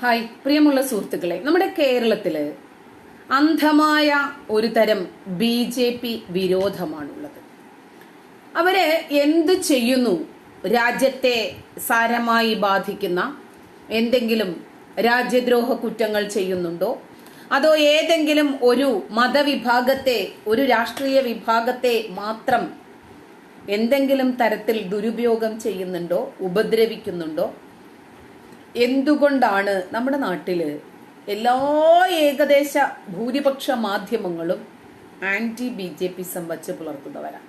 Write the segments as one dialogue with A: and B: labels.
A: Hi പ്രിയമുള്ള സുഹൃത്തുക്കളെ നമ്മുടെ കേരളത്തിൽ അന്ധമായ ഒരു തരം ബി ജെ പി വിരോധമാണുള്ളത്. അവർ എന്ത് ചെയ്യുന്നു? രാജ്യത്തെ സാരമായി ബാധിക്കുന്ന എന്തെങ്കിലും രാജ്യദ്രോഹ കുറ്റങ്ങൾ ചെയ്യുന്നുണ്ടോ? അതോ ഏതെങ്കിലും ഒരു മതവിഭാഗത്തെ ഒരു രാഷ്ട്രീയ വിഭാഗത്തെ മാത്രം എന്തെങ്കിലും തരത്തിൽ ദുരുപയോഗം ചെയ്യുന്നുണ്ടോ? ഉപദ്രവിക്കുന്നുണ്ടോ? എന്തുകൊണ്ടാണ് നമ്മുടെ നാട്ടിൽ എല്ലാ ഏകദേശ ഭൂരിപക്ഷ മാധ്യമങ്ങളും ആന്റി ബി ജെ പി സംവച്ച് പുലർത്തുന്നവരാണ്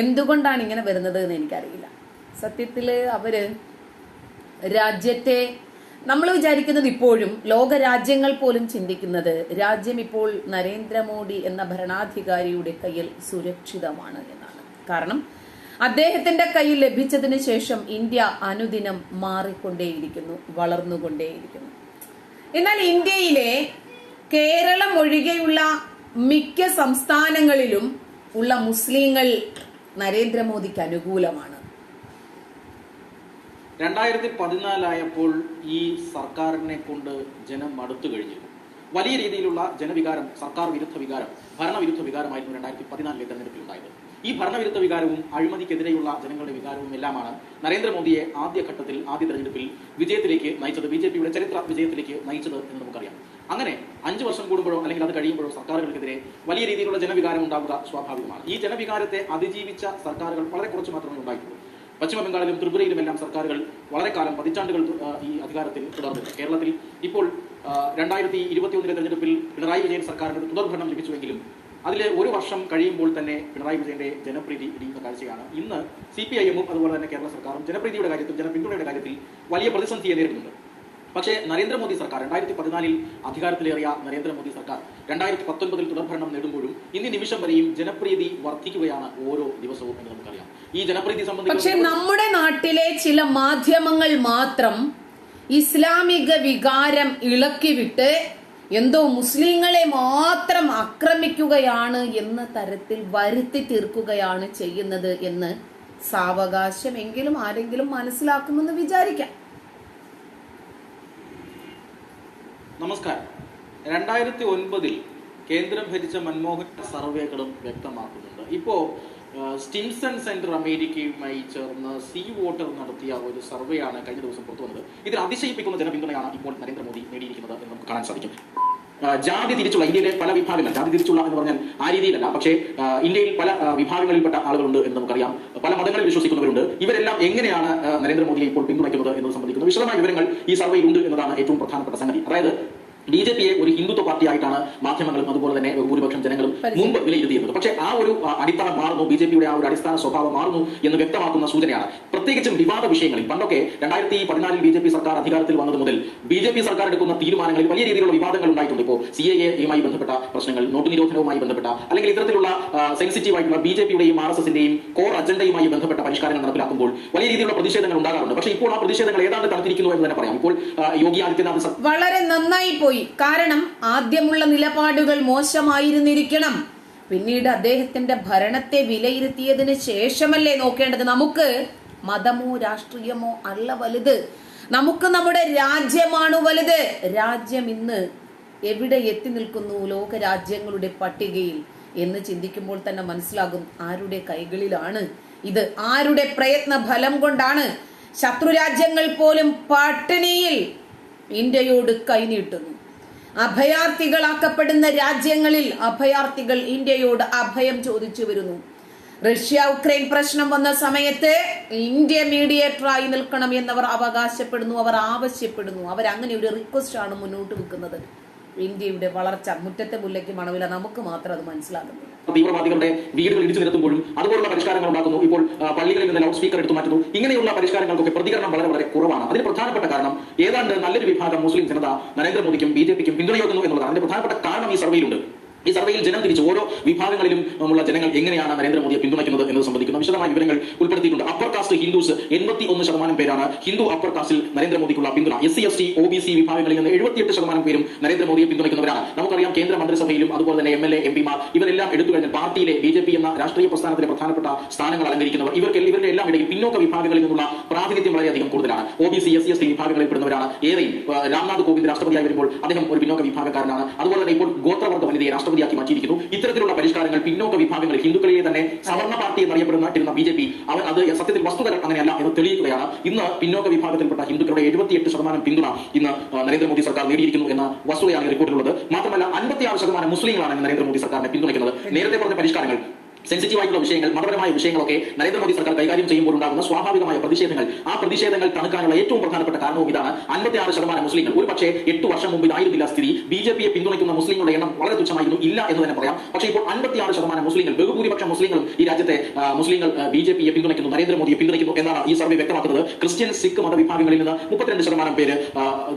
A: എന്തുകൊണ്ടാണ് ഇങ്ങനെ വരുന്നത് എന്ന് എനിക്കറിയില്ല. സത്യത്തിൽ അവർ രാജ്യത്തെ നമ്മൾ വിചാരിക്കുന്നത് ഇപ്പോഴും ലോക രാജ്യങ്ങൾ പോലും ചിന്തിക്കുന്നത് രാജ്യം ഇപ്പോൾ നരേന്ദ്രമോദി എന്ന ഭരണാധികാരിയുടെ കയ്യിൽ സുരക്ഷിതമാണ് എന്നാണ്. കാരണം അദ്ദേഹത്തിന്റെ കയ്യിൽ ലഭിച്ചതിന് ശേഷം ഇന്ത്യ അനുദിനം മാറിക്കൊണ്ടേയിരിക്കുന്നു വളർന്നുകൊണ്ടേയിരിക്കുന്നു. എന്നാൽ ഇന്ത്യയിലെ കേരളം ഒഴികെയുള്ള മിക്ക സംസ്ഥാനങ്ങളിലും ഉള്ള മുസ്ലിങ്ങൾ നരേന്ദ്രമോദിക്ക് അനുകൂലമാണ്.
B: രണ്ടായിരത്തി പതിനാലായപ്പോൾ ഈ സർക്കാരിനെ കൊണ്ട് ജനം മടുത്തു കഴിഞ്ഞിരുന്നു വലിയ രീതിയിലുള്ള ജനവികാരം സർക്കാർ വിരുദ്ധ വികാരം ഭരണവിരുദ്ധ വികാരമായിരുന്നു രണ്ടായിരത്തി പതിനാലിലെ തെരഞ്ഞെടുപ്പിൽ ഉണ്ടായത് ഈ ഭരണവിരുദ്ധ വികാരവും അഴിമതിക്കെതിരെയുള്ള ജനങ്ങളുടെ വികാരവും എല്ലാമാണ് നരേന്ദ്രമോദിയെ ആദ്യഘട്ടത്തിൽ ആദ്യ തെരഞ്ഞെടുപ്പിൽ വിജയത്തിലേക്ക് നയിച്ചത് ബി ജെ പിയുടെ ചരിത്ര വിജയത്തിലേക്ക് നയിച്ചത് എന്ന് നമുക്കറിയാം. അങ്ങനെ അഞ്ചു വർഷം കൂടുമ്പോഴോ അല്ലെങ്കിൽ അത് കഴിയുമ്പോഴോ സർക്കാരുകൾക്കെതിരെ വലിയ രീതിയിലുള്ള ജനവികാരം ഉണ്ടാവുക സ്വാഭാവികമാണ്. ഈ ജനവികാരത്തെ അതിജീവിച്ച സർക്കാരുകൾ വളരെ കുറച്ച് മാത്രമേ ഉണ്ടായിട്ടുള്ളൂ. പശ്ചിമ ബംഗാളിലും ത്രിപുരയിലും എല്ലാം സർക്കാരുകൾ വളരെ കാലം പതിറ്റാണ്ടുകൾ ഈ അധികാരത്തിൽ തുടർന്നു കേരളത്തിൽ ഇപ്പോൾ രണ്ടായിരത്തി ഇരുപത്തിയൊന്നിലെ തെരഞ്ഞെടുപ്പിൽ പിണറായി വിജയൻ സർക്കാരിന് തുടർഭരണം ലഭിച്ചുവെങ്കിലും അതിലെ ഒരു വർഷം കഴിയുമ്പോൾ തന്നെ പിണറായി വിജയന്റെ ജനപ്രീതി ഇടിയുന്ന കാഴ്ചയാണ്. ഇന്ന് സി പി ഐ എമ്മും അതുപോലെ തന്നെ കേരള സർക്കാരും ജനപ്രീതിയുടെ കാര്യത്തിൽ ജനപിന്തുണയുടെ കാര്യത്തിൽ വലിയ പ്രതിസന്ധിയെ നേരിടുന്നുണ്ട്. പക്ഷേ നരേന്ദ്രമോദി സർക്കാർ രണ്ടായിരത്തി പതിനാലിൽ അധികാരത്തിലേറിയ നരേന്ദ്രമോദി സർക്കാർ രണ്ടായിരത്തി പത്തൊൻപതിൽ തുടർഭരണം നേടുമ്പോഴും ഇന്ന് നിമിഷം വരെയും ജനപ്രീതി വർദ്ധിക്കുകയാണ് ഓരോ ദിവസവും എന്ന് നമുക്കറിയാം. ഈ ജനപ്രീതി സംബന്ധിച്ച് പക്ഷേ
A: നമ്മുടെ നാട്ടിലെ ചില മാധ്യമങ്ങൾ മാത്രം ഇസ്ലാമിക വികാരം ഇളക്കിവിട്ട് എന്തോ മുസ്ലിങ്ങളെ മാത്രം ആക്രമിക്കുകയാണ് എന്ന തരത്തിൽ വരുത്തി തീർക്കുകയാണ് ചെയ്യുന്നത് എന്ന് സാവകാശമെങ്കിലും ആരെങ്കിലും മനസ്സിലാക്കുമെന്ന് വിചാരിക്കാം.
B: നമസ്കാരം. രണ്ടായിരത്തി ഒൻപതിൽ കേന്ദ്രം ഭരിച്ച മൻമോഹൻ സർവേകളും വ്യക്തമാക്കുന്നുണ്ട്. ഇപ്പോ ആ, സ്റ്റിൻസൺ സെന്റർ അമേരിക്കയുമായി ചേർന്ന് സീ വോട്ടർ നടത്തിയ ഒരു സർവേയാണ് കഴിഞ്ഞ ദിവസം പുറത്തു വന്നത്. ഇതിൽ അതിശയിപ്പിക്കുന്ന ജനപിന്തുണയാണ് ഇപ്പോൾ നരേന്ദ്രമോദി നേടിയിരിക്കുന്നത് എന്ന് നമുക്ക് കാണാൻ സാധിക്കും. ജാതി തിരിച്ചുള്ള ഇന്ത്യയിലെ പല വിഭാഗങ്ങൾ ജാതി തിരിച്ചുള്ള എന്ന് പറഞ്ഞാൽ ആ രീതിയിലല്ല. പക്ഷേ ഇന്ത്യയിൽ പല വിഭാഗങ്ങളിൽപ്പെട്ട ആളുകളുണ്ട് എന്ന് നമുക്കറിയാം. പല മതങ്ങളിൽ വിശ്വസിക്കുന്നവരുണ്ട്. ഇവരെല്ലാം എങ്ങനെയാണ് നരേന്ദ്രമോദിയെ ഇപ്പോൾ പിന്തുണയ്ക്കുന്നത് എന്നത് സംബന്ധിക്കുന്ന വിശദമായ വിവരങ്ങൾ ഈ സർവേയിൽ ഉണ്ട് എന്നതാണ് ഏറ്റവും പ്രധാനപ്പെട്ട സംഗതി. അതായത് ബി ജെ പിയെ ഒരു ഹിന്ദുത്വ പാർട്ടിയായിട്ടാണ് മാധ്യമങ്ങളും അതുപോലെ തന്നെ ഭൂരിപക്ഷം ജനങ്ങളും മുമ്പ് വിലയിരുത്തിയിരുന്നത്. പക്ഷേ ആ ഒരു അടിത്തറ മാറുന്നു ബി ജെ പിയുടെ ആ ഒരു അടിസ്ഥാന സ്വഭാവം മാറുന്നു എന്ന് വ്യക്തമാക്കുന്ന സൂചനയാണ്. പ്രത്യേകിച്ചും വിവാദ വിഷയങ്ങളിൽ പണ്ടൊക്കെ രണ്ടായിരത്തി പതിനാലിൽ ബി ജെ പി സർക്കാർ അധികാരത്തിൽ വന്നത് മുതൽ ബി ജെ പി സർക്കാർ എടുക്കുന്ന തീരുമാനങ്ങളിൽ വലിയ രീതിയിലുള്ള വിവാദങ്ങൾ ഉണ്ടായിട്ടുണ്ട്. ഇപ്പോൾ സി എ എയുമായി ബന്ധപ്പെട്ട പ്രശ്നങ്ങൾ നോട്ട് നിരോധനവുമായി ബന്ധപ്പെട്ട അല്ലെങ്കിൽ ഇത്തരത്തിലുള്ള സെൻസിറ്റീവ് ആയിട്ടുള്ള ബി ജെ പിയുടെയും ആർ എസ് എസിന്റെയും കോർ അജണ്ടയുമായി ബന്ധപ്പെട്ട പരിഷ്കാരങ്ങൾ നടപ്പിലാക്കുമ്പോൾ വലിയ രീതിയിലുള്ള പ്രതിഷേധങ്ങൾ ഉണ്ടാകാറുണ്ട്. പക്ഷേ ഇപ്പോൾ ആ പ്രതിഷേധങ്ങൾ ഏതാണ്ട് തണുത്തിരിക്കുന്നു എന്ന് തന്നെ പറയാം. ഇപ്പോൾ യോഗി ആദിത്യനാഥ്
A: വളരെ നന്നായി പോയി. കാരണം ആദ്യമുള്ള നിലപാടുകൾ മോശമായിരുന്നിരിക്കണം. പിന്നീട് അദ്ദേഹത്തിന്റെ ഭരണത്തെ വിലയിരുത്തിയതിന് ശേഷമല്ലേ നോക്കേണ്ടത്? നമുക്ക് മതമോ രാഷ്ട്രീയമോ അല്ല വലുത്. നമുക്ക് നമ്മുടെ രാജ്യമാണ് വലുത്. രാജ്യം ഇന്ന് എവിടെ എത്തി നിൽക്കുന്നു? ലോക രാജ്യങ്ങളുടെ പട്ടികയിൽ. എന്ന് ചിന്തിക്കുമ്പോൾ തന്നെ മനസ്സിലാകും ആരുടെ കൈകളിലാണ് ഇത്. ആരുടെ പ്രയത്ന ഫലം കൊണ്ടാണ് ശത്രു രാജ്യങ്ങൾ പോലും പട്ടിണിയിൽ ഇന്ത്യയോട് കൈനീട്ടുന്നു അഭയാർത്ഥികളാക്കപ്പെടുന്ന രാജ്യങ്ങളിൽ അഭയാർത്ഥികൾ ഇന്ത്യയോട് അഭയം ചോദിച്ചു വരുന്നു. റഷ്യ ഉക്രൈൻ പ്രശ്നം വന്ന സമയത്ത് ഇന്ത്യ മീഡിയേറ്ററായി നിൽക്കണം എന്നവർ അവകാശപ്പെടുന്നു അവർ ആവശ്യപ്പെടുന്നു. അവർ അങ്ങനെ ഒരു റിക്വസ്റ്റ് ആണ് മുന്നോട്ട് വെക്കുന്നത്. ഇന്ത്യയുടെ വളർച്ച മുറ്റത്തെ മുല്ലയ്ക്ക് മണവില നമുക്ക് മാത്രം അത് മനസ്സിലാകുന്നില്ല
B: തീവ്രവാദികളുടെ വീടുകൾ ഇടിച്ചു നിരത്തുമ്പോഴും അതുപോലുള്ള പരിഷ്കാരങ്ങൾ ഉണ്ടാക്കുന്നു. ഇപ്പോൾ പള്ളികളിൽ നിന്ന് ലൗഡ് സ്പീക്കർ എടുത്തു മാറ്റുന്നു. ഇങ്ങനെയുള്ള പരിഷ്കാരങ്ങൾക്കൊക്കെ പ്രതികരണം വളരെ വളരെ കുറവാണ്. അതിന് പ്രധാനപ്പെട്ട കാരണം ഏതാണ്ട് നല്ലൊരു വിഭാഗം മുസ്ലിം ജനത നരേന്ദ്രമോദിക്കും ബി ജെ പിക്കും പിന്തുണയോക്കുന്നു എന്നുള്ളതാണ്. അതിന്റെ പ്രധാനപ്പെട്ട കാരണം ഈ സർവേയിലുണ്ട്. ഈ സർവേയിൽ ജനം തിരിച്ച് ഓരോ വിഭാഗങ്ങളിലും ഉള്ള ജനങ്ങൾ എങ്ങനെയാണ് നരേന്ദ്രമോദിയെ പിന്തുണയ്ക്കുന്നത് എന്നത് സംബന്ധിക്കുന്ന വിശദമായ വിവരങ്ങൾ ഉൾപ്പെടുത്തിയിട്ടുണ്ട്. അപ്പർ കാസ്റ്റ് ഹിന്ദുസ് എൺപത്തി ഒന്ന് ശതമാനം പേരാണ് ഹിന്ദു അപ്പർ കാസ്റ്റിൽ നരേന്ദ്രമോദിക്കുള്ള പിന്തുണ. S C S T O B C വിഭാഗങ്ങളിൽ നിന്ന് എഴുപത്തിയെട്ട് ശതമാനം പേരും നരേന്ദ്രമോദിയെ പിന്തുണയ്ക്കുന്നവരാണ്. നമുക്കറിയാം കേന്ദ്ര മന്ത്രിസഭയിലും അതുപോലെ തന്നെ എം എൽ എ എം പിമാർ ഇവരെല്ലാം എടുത്തു കഴിഞ്ഞാൽ പാർട്ടിയിലെ ബി ജെ പി എന്ന രാഷ്ട്രീയ പ്രസ്ഥാനത്തിലെ പ്രധാനപ്പെട്ട സ്ഥാനങ്ങൾ അലങ്കരിക്കുന്നവർ ഇവർക്ക് ഇവരുടെ എല്ലാം ഇടയിൽ പിന്നോക്ക വിഭാഗങ്ങളിൽ നിന്നുള്ള പ്രാതിനിധ്യം വളരെയധികം കൂടുതലാണ്. O B C S C S T വിഭാഗങ്ങളിൽ പെടുന്നവരാണ്. ഏറെയും രാംനാഥ് കോവിന്ദ് രാഷ്ട്രപതിയായി വരുമ്പോൾ അദ്ദേഹം ഒരു പിന്നോക്ക വിഭാഗക്കാരനാണ്. അതുപോലെ തന്നെ ഇപ്പോൾ ഗോത്രവർഗ വനിതയെ രാഷ്ട്രപതിയാക്കി മാറ്റിയിരിക്കുന്നു. ഇത്തരത്തിലുള്ള പരിഷ്കാരങ്ങൾ പിന്നോക്ക വിഭാഗങ്ങളിൽ ഹിന്ദുക്കളെ തന്നെ സവർണ പാർട്ടി എന്നറിയപ്പെടുന്ന ബി ജെ പി. അവർ അത് സത്യത്തിൽ വസ്തുതകൾ അങ്ങനെയല്ല എന്ന് തെളിയിക്കുകയാണ്. ഇന്ന് പിന്നോക്ക വിഭാഗത്തിൽപ്പെട്ട ഹിന്ദുക്കളുടെ എഴുപത്തിയെട്ട് ശതമാനം പിന്തുണ ഇന്ന് നരേന്ദ്രമോദി സർക്കാർ നേടിയിരിക്കുന്നു എന്ന വസ്തുതയാണ് റിപ്പോർട്ടിലുള്ളത്. മാത്രമല്ല അൻപത്തിയാറ് ശതമാനം മുസ്ലിങ്ങളാണ് നരേന്ദ്രമോദി സർക്കാരിനെ പിന്തുണയ്ക്കുന്നത്. നേരത്തെ പറഞ്ഞ പരിഷ്കാരങ്ങൾ സെൻസിറ്റീവ് ആയിട്ടുള്ള വിഷയങ്ങൾ മതപരമായ വിഷയങ്ങളൊക്കെ നരേന്ദ്രമോദി സർക്കാർ കൈകാര്യം ചെയ്യുമ്പോൾ ഉണ്ടാകുന്ന സ്വാഭാവികമായ പ്രതിഷേധങ്ങൾ. ആ പ്രതിഷേധങ്ങൾ തണുക്കാനുള്ള ഏറ്റവും പ്രധാനപ്പെട്ട കാരണവും ഇതാണ് അൻപത്തി ആറ് ശതമാനം മുസ്ലിങ്ങൾ. ഒരു പക്ഷേ എട്ട് വർഷം മുമ്പ് ഇതായിരുന്നില്ല സ്ഥിതി. ബി ജെ പിയെ പിന്തുണയ്ക്കുന്ന മുസ്ലിങ്ങളുടെ എണ്ണം വളരെ തുച്ഛമായിരുന്നു. ഇല്ല എന്ന് തന്നെ പറയാം. പക്ഷേ ഇപ്പോൾ അൻപത്തി ആറ് ശതമാനം മുസ്ലിങ്ങൾ ബഹുഭൂരിപക്ഷം മുസ്ലിങ്ങളും ഈ രാജ്യത്തെ മുസ്ലിങ്ങൾ ബി ജെ പിയെ പിന്തുണയ്ക്കുന്നു നരേന്ദ്രമോദിയെ പിന്തുണയ്ക്കുന്നു എന്നാണ് ഈ സർവേ വ്യക്തമാക്കുന്നത്. ക്രിസ്ത്യൻ സിഖ് മതവിഭാഗങ്ങളിൽ നിന്ന് മുപ്പത്തിരണ്ട് ശതമാനം പേര്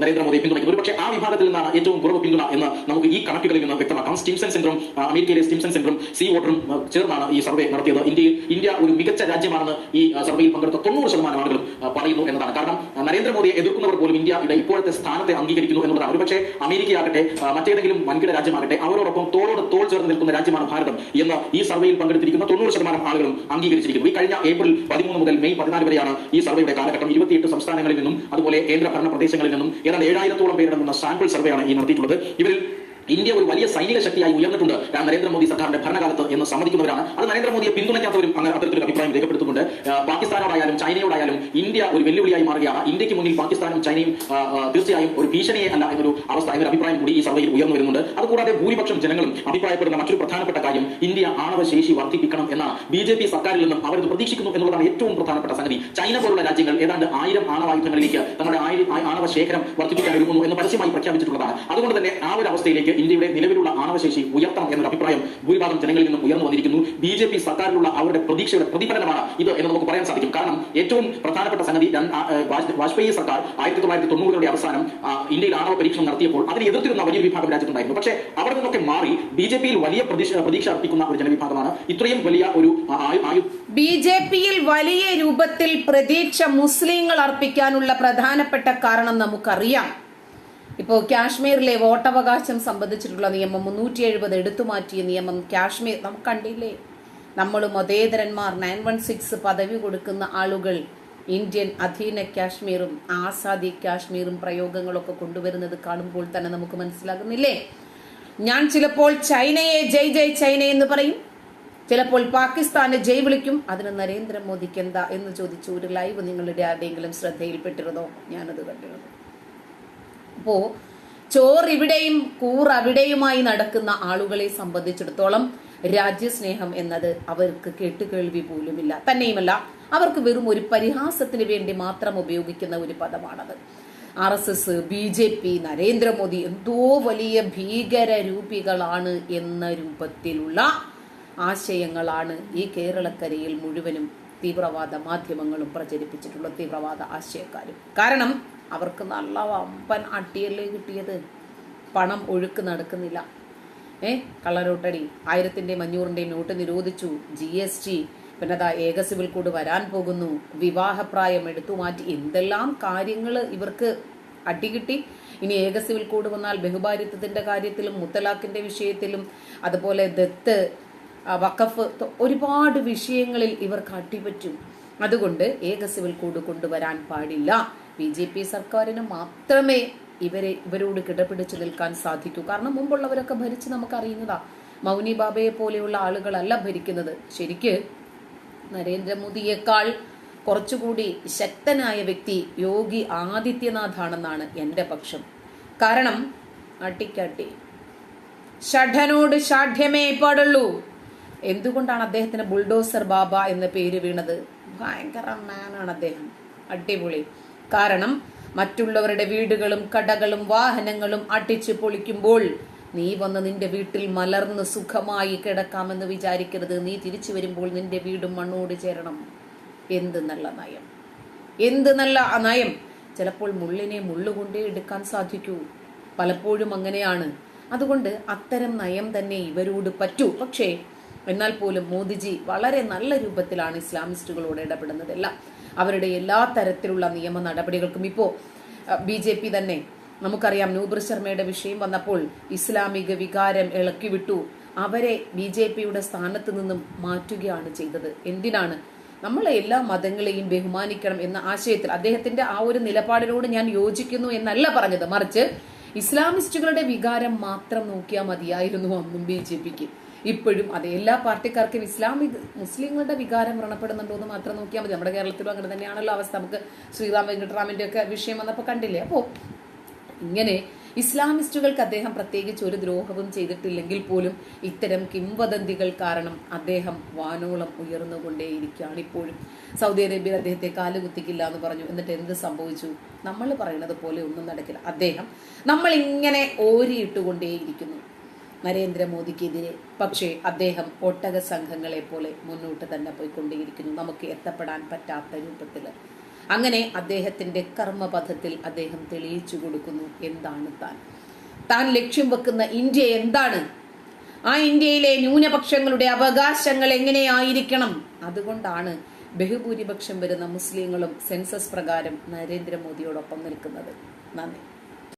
B: നരേന്ദ്രമോദിയെ പിന്തുണയ്ക്കുന്നു. ഒരു പക്ഷേ ആ വിഭാഗത്തിൽ നിന്നാണ് ഏറ്റവും കുറവ് പിന്തുണ എന്ന് നമുക്ക് ഈ കണക്കുകളിൽ നിന്ന് വ്യക്തമാക്കാം. സ്റ്റിംസൺ സെന്ററും അമേരിക്കയിലെ സ്റ്റിംസൺ സെന്ററും സി വോട്ടറും ആ, ചേർന്നാണ് ഈ സർവേ നടത്തിയത്. ഇന്ത്യയിൽ ഇന്ത്യ ഒരു മികച്ച രാജ്യമാണെന്ന് ഈ സർവേയിൽ പങ്കെടുത്ത തൊണ്ണൂറ് ശതമാനം ആളുകളും പറയുന്നു എന്നതാണ്. കാരണം നരേന്ദ്രമോദിയെ എതിർക്കുന്നവർ പോലും ഇന്ത്യ ഇന്ത്യയുടെ ഇപ്പോഴത്തെ സ്ഥാനത്തെ അംഗീകരിക്കുന്നു എന്നുള്ളതാണ് ഒരുപക്ഷെ അമേരിക്കയാകട്ടെ മറ്റേതെങ്കിലും വൻകിട രാജ്യമാകട്ടെ അവരോടൊപ്പം തോളോട് തോൾ ചേർന്ന് നിൽക്കുന്ന രാജ്യമാണ് ഭാരതം എന്ന് ഈ സർവേയിൽ പങ്കെടുത്തിരിക്കുന്ന തൊണ്ണൂറ് ശതമാനം ആളുകളും അംഗീകരിച്ചിരിക്കുന്നു. ഈ കഴിഞ്ഞ ഏപ്രിൽ പതിമൂന്ന് മുതൽ മെയ് പതിനാല് വരെയാണ് ഈ സർവേയുടെ കാലഘട്ടം. ഇരുപത്തിയെട്ട് സംസ്ഥാനങ്ങളിൽ നിന്നും അതുപോലെ കേന്ദ്ര ഭരണ പ്രദേശങ്ങളിൽ നിന്നും ഏതാണ്ട് ഏഴായിരത്തോളം പേരടങ്ങുന്ന സാമ്പിൾ സർവേയാണ് ഈ നടത്തിയിട്ടുള്ളത്. ഇവരിൽ ഇന്ത്യ ഒരു വലിയ സൈനിക ശക്തിയായി ഉയർന്നിട്ടുണ്ട്. ഞാൻ നരേന്ദ്രമോദി സർക്കാരിന്റെ ഭരണകാലത്ത് എന്ന് സമ്മതിക്കുന്നവരാണ്. അത് നരേന്ദ്രമോദിയെ പിന്തുണയ്ക്കാത്തവരും അങ്ങനെ അത്തരത്തിലൊരു അഭിപ്രായം രേഖപ്പെടുത്തുന്നുണ്ട്. പാകിസ്ഥാനോടായാലും ചൈനയോടായാലും ഇന്ത്യ ഒരു വെല്ലുവിളിയായി മാറുകയാണ്. ഇന്ത്യയ്ക്ക് മുന്നിൽ പാകിസ്ഥാനും ചൈനയും തീർച്ചയായും ഒരു ഭീഷണിയെ അല്ല എന്നൊരു അവസ്ഥ എന്നൊരു അഭിപ്രായം കൂടി ഈ സർവേയിൽ ഉയർന്നു വരുന്നുണ്ട്. അതുകൂടാതെ ഭൂരിപക്ഷം ജനങ്ങളും അഭിപ്രായപ്പെടുന്ന മറ്റൊരു പ്രധാനപ്പെട്ട കാര്യം ഇന്ത്യ ആണവ ശേഷി വർദ്ധിപ്പിക്കണം എന്ന ബി ജെ പി സർക്കാരിൽ നിന്നും അവർ പ്രതീക്ഷിക്കുന്നു എന്നുള്ളതാണ് ഏറ്റവും പ്രധാനപ്പെട്ട സംഗതി. ചൈന പോലുള്ള രാജ്യങ്ങൾ ഏതാണ്ട് ആയിരം ആണവായുധങ്ങളിലേക്ക് തങ്ങളുടെ ആണവ ശേഖരം വർദ്ധിപ്പിക്കാൻ ഒരുങ്ങുന്നു എന്ന് പരസ്യമായി പ്രഖ്യാപിച്ചിട്ടുള്ളതാണ്. അതുകൊണ്ട് തന്നെ ആ ഒരു അവസ്ഥയിലേക്ക് ഇന്ത്യയുടെ നിലവിലുള്ള ആണവശേഷി ഉയർത്തണം എന്നൊരു അഭിപ്രായം ഭൂരിഭാഗം ജനങ്ങളിൽ നിന്നും ഉയർന്നു വന്നിരിക്കുന്നു. ബി ജെ പി സർക്കാരിലുള്ള അവരുടെ പ്രതീക്ഷയുടെ പ്രതിഫലനമാണ് ഇത് എന്ന് നമുക്ക് പറയാൻ സാധിക്കും. കാരണം ഏറ്റവും പ്രധാനപ്പെട്ട സംഗതി വാജ്പേയി സർക്കാർ ആയിരത്തി തൊള്ളായിരത്തി തൊണ്ണൂറുകളുടെ അവസാനം ഇന്ത്യയിൽ ആണവ പരീക്ഷണം നടത്തിയപ്പോൾ അതിനെ എതിർത്തിരുന്ന വലിയ വിഭാഗം രാജ്യത്തുണ്ടായിരുന്നു. പക്ഷേ അവിടെ നിന്നൊക്കെ മാറി ബി ജെ പിയിൽ വലിയ പ്രതീക്ഷ അർപ്പിക്കുന്ന ഒരു ജനവിഭാഗമാണ് ഇത്രയും വലിയ ഒരു
A: ബി ജെ പിയിൽ വലിയ രൂപത്തിൽ പ്രതീക്ഷ മുസ്ലിങ്ങൾ അർപ്പിക്കാനുള്ള പ്രധാനപ്പെട്ട കാരണം നമുക്കറിയാം. ഇപ്പോൾ കാശ്മീരിലെ വോട്ടവകാശം സംബന്ധിച്ചിട്ടുള്ള നിയമം മുന്നൂറ്റി എഴുപത് എടുത്തുമാറ്റിയ നിയമം കാശ്മീർ നമുക്ക് കണ്ടില്ലേ? നമ്മൾ മതേതരന്മാർ നയൻ വൺ സിക്സ് പദവി കൊടുക്കുന്ന ആളുകൾ ഇന്ത്യൻ അധീന കാശ്മീറും ആസാദി കാശ്മീറും പ്രയോഗങ്ങളൊക്കെ കൊണ്ടുവരുന്നത് കാണുമ്പോൾ തന്നെ നമുക്ക് മനസ്സിലാകുന്നില്ലേ? ഞാൻ ചിലപ്പോൾ ചൈനയെ ജയ് ജയ് ചൈന എന്ന് പറയും. ചിലപ്പോൾ പാകിസ്ഥാനെ ജയ് വിളിക്കും. അതിന് നരേന്ദ്രമോദിക്ക് എന്താ എന്ന് ചോദിച്ചു ഒരു ലൈവ് നിങ്ങളുടെ ആരുടെയെങ്കിലും ശ്രദ്ധയിൽപ്പെട്ടിരുന്നോ? ഞാനത് കണ്ടിരുന്നു. അപ്പോ ചോറിവിടെയും കൂർ അവിടെയുമായി നടക്കുന്ന ആളുകളെ സംബന്ധിച്ചിടത്തോളം രാജ്യസ്നേഹം എന്നത് അവർക്ക് കേട്ടുകേൾവി പോലുമില്ല. തന്നെയുമല്ല അവർക്ക് വെറും ഒരു പരിഹാസത്തിന് വേണ്ടി മാത്രം ഉപയോഗിക്കുന്ന ഒരു പദമാണത്. R S S B J P Narendra Modi എന്തോ വലിയ ഭീകര രൂപികളാണ് എന്ന രൂപത്തിലുള്ള ആശയങ്ങളാണ് ഈ കേരളക്കരയിൽ മുഴുവനും തീവ്രവാദ മാധ്യമങ്ങളും പ്രചരിപ്പിച്ചിട്ടുള്ള തീവ്രവാദ ആശയക്കാരും. കാരണം അവർക്ക് നല്ല വമ്പൻ അട്ടിയല്ലേ കിട്ടിയത്. പണം ഒഴുക്ക് നടക്കുന്നില്ല. ഏ കള്ളനോട്ടടി. ആയിരത്തിന്റെയും അഞ്ഞൂറിന്റെയും നോട്ട് നിരോധിച്ചു. ജി എസ് ടി പിന്നെ അതാ ഏക സിവിൽ കോഡ് വരാൻ പോകുന്നു. വിവാഹപ്രായം എടുത്തു മാറ്റി. എന്തെല്ലാം കാര്യങ്ങൾ ഇവർക്ക് അടികിട്ടി ഇനി ഏക സിവിൽ കോഡ് വന്നാൽ ബഹുഭാരിത്വത്തിന്റെ കാര്യത്തിലും മുത്തലാഖിന്റെ വിഷയത്തിലും അതുപോലെ ദത്ത് വഖഫ് ഒരുപാട് വിഷയങ്ങളിൽ ഇവർക്ക് അട്ടിപറ്റും അതുകൊണ്ട് ഏക സിവിൽ കോഡ് കൊണ്ടുവരാൻ പാടില്ല. ബി ജെ പി സർക്കാരിന് മാത്രമേ ഇവരെ ഇവരോട് കിടപിടിച്ചു നിൽക്കാൻ സാധിക്കൂ. കാരണം മുമ്പുള്ളവരൊക്കെ ഭരിച്ച് നമുക്കറിയുന്നതാ മൗനി ബാബയെ പോലെയുള്ള ആളുകളല്ല ഭരിക്കുന്നത്. ശരിക്ക് നരേന്ദ്രമോദിയേക്കാൾ കുറച്ചുകൂടി ശക്തനായ വ്യക്തി യോഗി ആദിത്യനാഥാണെന്നാണ് എന്റെ പക്ഷം. കാരണം അട്ടിക്കട്ടി. ഷഠനോട് ഷാഠ്യമേ പാടുള്ളൂ. എന്തുകൊണ്ടാണ് അദ്ദേഹത്തിന് ബുൾഡോസർ ബാബ എന്ന പേര് വീണത്? ഭയങ്കര മാനാണ് അദ്ദേഹം. അടിപൊളി. കാരണം മറ്റുള്ളവരുടെ വീടുകളും കടകളും വാഹനങ്ങളും അടിച്ചു പൊളിക്കുമ്പോൾ നീ വന്ന് നിന്റെ വീട്ടിൽ മലർന്ന് സുഖമായി കിടക്കാമെന്ന് വിചാരിക്കരുത്. നീ തിരിച്ചു വരുമ്പോൾ നിന്റെ വീടും മണ്ണോട് ചേരണം. എന്ത് നല്ല നയം. എന്ത് നല്ല നയം. ചിലപ്പോൾ മുള്ളിനെ മുള്ളുകൊണ്ടേ എടുക്കാൻ സാധിക്കൂ. പലപ്പോഴും അങ്ങനെയാണ്. അതുകൊണ്ട് അത്തരം നയം തന്നെ ഇവരോട് പറ്റൂ. പക്ഷേ എന്നാൽ പോലും മോദിജി വളരെ നല്ല രൂപത്തിലാണ് ഇസ്ലാമിസ്റ്റുകളോട് ഇടപെടുന്നത് എല്ലാം അവരുടെ എല്ലാ തരത്തിലുള്ള നിയമ നടപടികൾക്കും ഇപ്പോൾ ബി ജെ പി തന്നെ നമുക്കറിയാം നൂബർ ശർമ്മയുടെ വിഷയം വന്നപ്പോൾ ഇസ്ലാമിക വികാരം ഇളക്കി വിട്ടു അവരെ ബി ജെ പിയുടെ സ്ഥാനത്ത് നിന്നും മാറ്റുകയാണ് ചെയ്തത്. എന്തിനാണ്? നമ്മളെ എല്ലാ മതങ്ങളെയും ബഹുമാനിക്കണം എന്ന ആശയത്തിൽ അദ്ദേഹത്തിന്റെ ആ ഒരു നിലപാടിനോട് ഞാൻ യോജിക്കുന്നു എന്നല്ല പറഞ്ഞത്. മറിച്ച് ഇസ്ലാമിസ്റ്റുകളുടെ വികാരം മാത്രം നോക്കിയാൽ മതിയായിരുന്നു അന്നും ബി ജെ പിക്ക്. ഇപ്പോഴും അതെ എല്ലാ പാർട്ടിക്കാർക്കും ഇസ്ലാമിക് മുസ്ലിങ്ങളുടെ വികാരം വ്രണപ്പെടുന്നുണ്ടോ എന്ന് മാത്രം നോക്കിയാൽ മതി. നമ്മുടെ കേരളത്തിലും അങ്ങനെ തന്നെയാണല്ലോ അവസ്ഥ. നമുക്ക് ശ്രീറാം വെങ്കട്ടറാമിന്റെ ഒക്കെ വിഷയം വന്നപ്പോൾ കണ്ടില്ലേ? അപ്പോൾ ഇങ്ങനെ ഇസ്ലാമിസ്റ്റുകൾക്ക് അദ്ദേഹം പ്രത്യേകിച്ച് ഒരു ദ്രോഹവും ചെയ്തിട്ടില്ലെങ്കിൽ പോലും ഇത്തരം കിംവദന്തികൾ കാരണം അദ്ദേഹം വാനോളം ഉയർന്നുകൊണ്ടേയിരിക്കുകയാണ് ഇപ്പോഴും. സൗദി അറേബ്യയിൽ അദ്ദേഹത്തെ കാലുകുത്തിക്കില്ല എന്ന് പറഞ്ഞു. എന്നിട്ട് എന്ത് സംഭവിച്ചു? നമ്മൾ പറയുന്നത് പോലെ ഒന്നും നടക്കില്ല. അദ്ദേഹം നമ്മൾ ഇങ്ങനെ ഓരിയിട്ടുകൊണ്ടേയിരിക്കുന്നു. നരേന്ദ്രമോദിക്കെതിരെ. പക്ഷേ അദ്ദേഹം ഒട്ടക സംഘങ്ങളെ പോലെ മുന്നോട്ട് തന്നെ പോയിക്കൊണ്ടേയിരിക്കുന്നു നമുക്ക് എത്തപ്പെടാൻ പറ്റാത്ത രൂപത്തിൽ അങ്ങനെ അദ്ദേഹത്തിന്റെ കർമ്മപഥത്തിൽ അദ്ദേഹം തെളിയിച്ചു കൊടുക്കുന്നു എന്താണ് താൻ. താൻ ലക്ഷ്യം വെക്കുന്ന ഇന്ത്യ എന്താണ്? ആ ഇന്ത്യയിലെ ന്യൂനപക്ഷങ്ങളുടെ അവകാശങ്ങൾ എങ്ങനെയായിരിക്കണം? അതുകൊണ്ടാണ് ബഹുഭൂരിപക്ഷം വരുന്ന മുസ്ലിങ്ങളും സെൻസസ് പ്രകാരം നരേന്ദ്രമോദിയോടൊപ്പം നിൽക്കുന്നത്. നന്ദി.